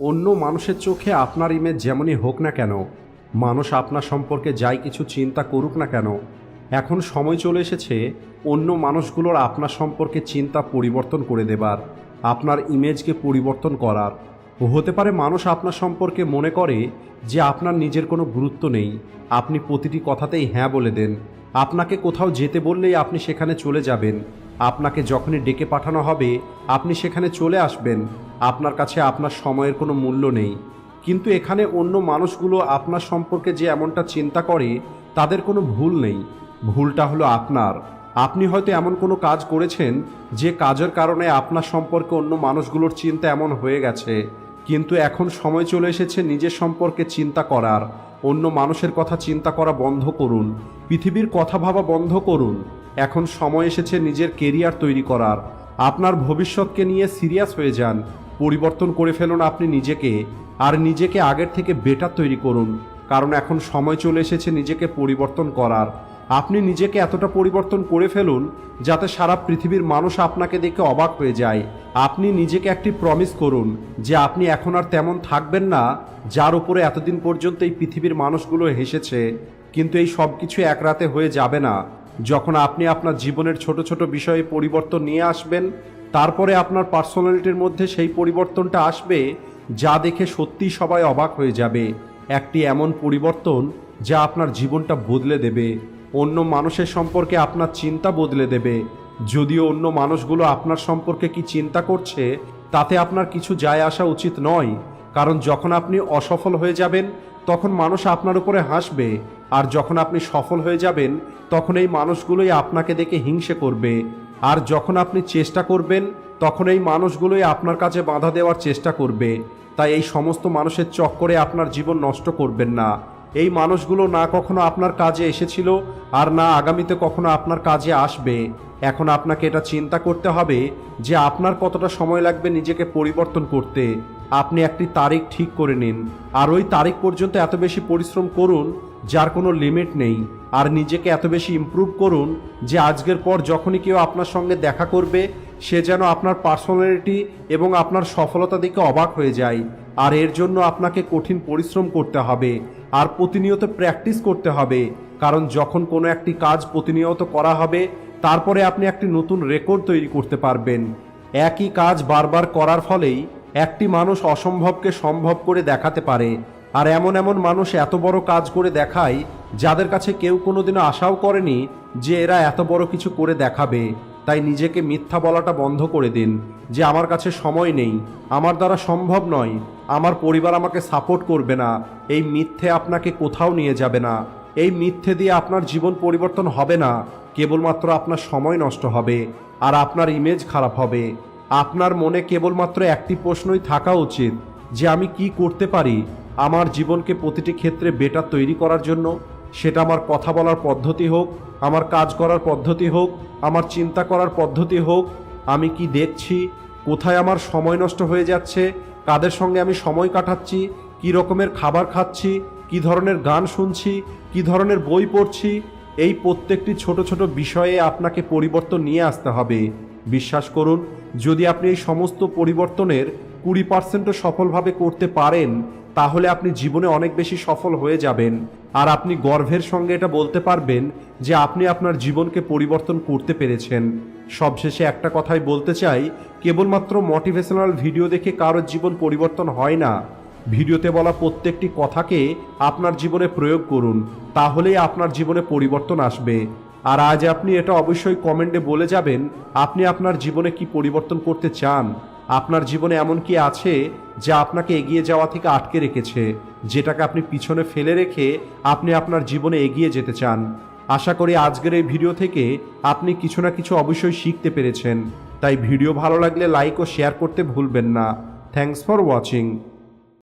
অন্য মানুষের চোখে আপনার ইমেজ যেমনই হোক না কেন, মানুষ আপনার সম্পর্কে যাই কিছু চিন্তা করুক না কেন, এখন সময় চলে এসেছে অন্য মানুষগুলোর আপনার সম্পর্কে চিন্তা পরিবর্তন করে দেবার, আপনার ইমেজকে পরিবর্তন করার। হতে পারে মানুষ আপনার সম্পর্কে মনে করে যে আপনার নিজের কোনো গুরুত্ব নেই, আপনি প্রতিটি কথাতেই হ্যাঁ বলে দেন, আপনাকে কোথাও যেতে বললেই আপনি সেখানে চলে যাবেন আপনাকে যখনই ডেকে পাঠানো হবে, আপনি সেখানে চলে আসবেন। আপনার কাছে আপনার সময়ের কোনো মূল্য নেই। কিন্তু এখানে অন্য মানুষগুলো আপনার সম্পর্কে যে এমনটা চিন্তা করে, তাদের কোনো ভুল নেই। ভুলটা হলো আপনার। আপনি হয়তো এমন কোনো কাজ করেছেন, যে কাজের কারণে আপনার সম্পর্কে অন্য মানুষগুলোর চিন্তা এমন হয়ে গেছে। কিন্তু এখন সময় চলে এসেছে নিজের সম্পর্কে চিন্তা করার। অন্য মানুষের কথা চিন্তা করা বন্ধ করুন। পৃথিবীর কথা ভাবা বন্ধ করুন। এখন সময় এসেছে নিজের কেরিয়ার তৈরি করার। আপনার ভবিষ্যৎকে নিয়ে সিরিয়াস হয়ে যান, পরিবর্তন করে ফেলুন আপনি নিজেকে, আর নিজেকে আগের থেকে বেটার তৈরি করুন। কারণ এখন সময় চলে এসেছে নিজেকে পরিবর্তন করার। আপনি নিজেকে এতটা পরিবর্তন করে ফেলুন, যাতে সারা পৃথিবীর মানুষ আপনাকে দেখে অবাক হয়ে যায়। আপনি নিজেকে একটি প্রমিস করুন যে আপনি এখন আর তেমন থাকবেন না, যার উপরে এতদিন পর্যন্ত এই পৃথিবীর মানুষগুলো হেসেছে। কিন্তু এই সব কিছু এক রাতে হয়ে যাবে না। যখন আপনি আপনার জীবনের ছোট ছোট বিষয়ে পরিবর্তন নিয়ে আসবেন, তারপরে আপনার পার্সোনালিটির মধ্যে সেই পরিবর্তনটা আসবে, যা দেখে সত্যিই সবাই অবাক হয়ে যাবে। একটি এমন পরিবর্তন যা আপনার জীবনটা বদলে দেবে। অন্য মানুষের সম্পর্কে আপনার চিন্তা বদলে দেবে। যদিও অন্য মানুষগুলো আপনার সম্পর্কে কি চিন্তা করছে, তাতে আপনার কিছু যায় আসা উচিত নয়। কারণ যখন আপনি অসফল হয়ে যাবেন, তখন মানুষ আপনার উপরে হাসবে। আর যখন আপনি সফল হয়ে যাবেন, তখন এই মানুষগুলোই আপনাকে দেখে হিংসে করবে। আর যখন আপনি চেষ্টা করবেন, তখন এই মানুষগুলোই আপনার কাছে বাধা দেওয়ার চেষ্টা করবে। তাই এই সমস্ত মানুষের চক্করে আপনার জীবন নষ্ট করবেন না। এই মানুষগুলো না কখনো আপনার কাজে এসেছিল, আর না আগামীতে কখনো আপনার কাজে আসবে। এখন আপনাকে এটা চিন্তা করতে হবে যে আপনার কতটা সময় লাগবে নিজেকে পরিবর্তন করতে। আপনি একটি তারিখ ঠিক করে নিন। আর ওই তারিখ পর্যন্ত এত বেশি পরিশ্রম করুন যার কোনো লিমিট নেই। আর নিজেকে এত বেশি ইমপ্রুভ করুন যে আজকের পর যখনই কেউ আপনার সঙ্গে দেখা করবে, সে যেন আপনার পার্সোনালিটি এবং আপনার সফলতা দিকে অবাক হয়ে যায়। আর এর জন্য আপনাকে কঠিন পরিশ্রম করতে হবে। আর প্রতিনিয়ত প্র্যাকটিস করতে হবে। কারণ যখন কোনো একটি কাজ প্রতিনিয়ত করা হবে, তারপরে আপনি একটি নতুন রেকর্ড তৈরি করতে পারবেন। একই কাজ বারবার করার ফলেই একটি মানুষ অসম্ভবকে সম্ভব করে দেখাতে পারে। আর এমন এমন মানুষ এত বড় কাজ করে দেখায়, যাদের কাছে কেউ কোনোদিনও আশাও করেনি যে এরা এত বড় কিছু করে দেখাবে। তাই নিজেকে মিথ্যা বলাটা বন্ধ করে দিন, যে আমার কাছে সময় নেই, আমার দ্বারা সম্ভব নয়, আমার পরিবার আমাকে সাপোর্ট করবে না, এই মিথ্যে আপনাকে কোথাও নিয়ে যাবে না, এই মিথ্যে দিয়ে আপনার জীবন পরিবর্তন হবে না, কেবলমাত্র আপনার সময় নষ্ট হবে, আর আপনার ইমেজ খারাপ হবে। আপনার মনে কেবলমাত্র একটি প্রশ্নই থাকা উচিত, যে আমি কি করতে পারি আমার জীবনকে প্রতিটি ক্ষেত্রে বেটার তৈরি করার জন্য, সেটা আমার কথা বলার পদ্ধতি হোক, আমার কাজ করার পদ্ধতি হোক, আমার চিন্তা করার পদ্ধতি হোক, আমি কি দেখছি, কোথায় আমার সময় নষ্ট হয়ে যাচ্ছে, কাদের সঙ্গে আমি সময় কাটাচ্ছি, কী রকমের খাবার খাচ্ছি, কী ধরনের গান শুনছি, কী ধরনের বই পড়ছি, এই প্রত্যেকটি ছোট ছোট বিষয়ে আপনাকে পরিবর্তন নিয়ে আসতে হবে। বিশ্বাস করুন, যদি আপনি এই সমস্ত পরিবর্তনের কুড়ি পার্সেন্টও সফলভাবে করতে পারেন তাহলে আপনি জীবনে অনেক বেশি সফল হয়ে যাবেন। আর আপনি গর্ভের সঙ্গে এটা বলতে পারবেন যে আপনি আপনার জীবনকে পরিবর্তন করতে পেরেছেন। সবশেষে একটা কথাই বলতে চাই, কেবলমাত্র মোটিভেশনাল ভিডিও দেখে কারোর জীবন পরিবর্তন হয় না। ভিডিওতে বলা প্রত্যেকটি কথাকে আপনার জীবনে প্রয়োগ করুন, তাহলেই আপনার জীবনে পরিবর্তন আসবে। আর আজ আপনি এটা অবশ্যই কমেন্টে বলে যাবেন, আপনি আপনার জীবনে কি পরিবর্তন করতে চান? আপনার জীবনে এমন কি আছে যা আপনাকে এগিয়ে যাওয়া থেকে আটকে রেখেছে, যেটাকে আপনি পিছনে ফেলে রেখে আপনি আপনার জীবনে এগিয়ে যেতে চান। আশা করি আজকের এই ভিডিও থেকে আপনি কিছু না কিছু অবশ্যই শিখতে পেরেছেন। তাই ভিডিও ভালো লাগলে লাইক ও শেয়ার করতে ভুলবেন না। Thanks for watching.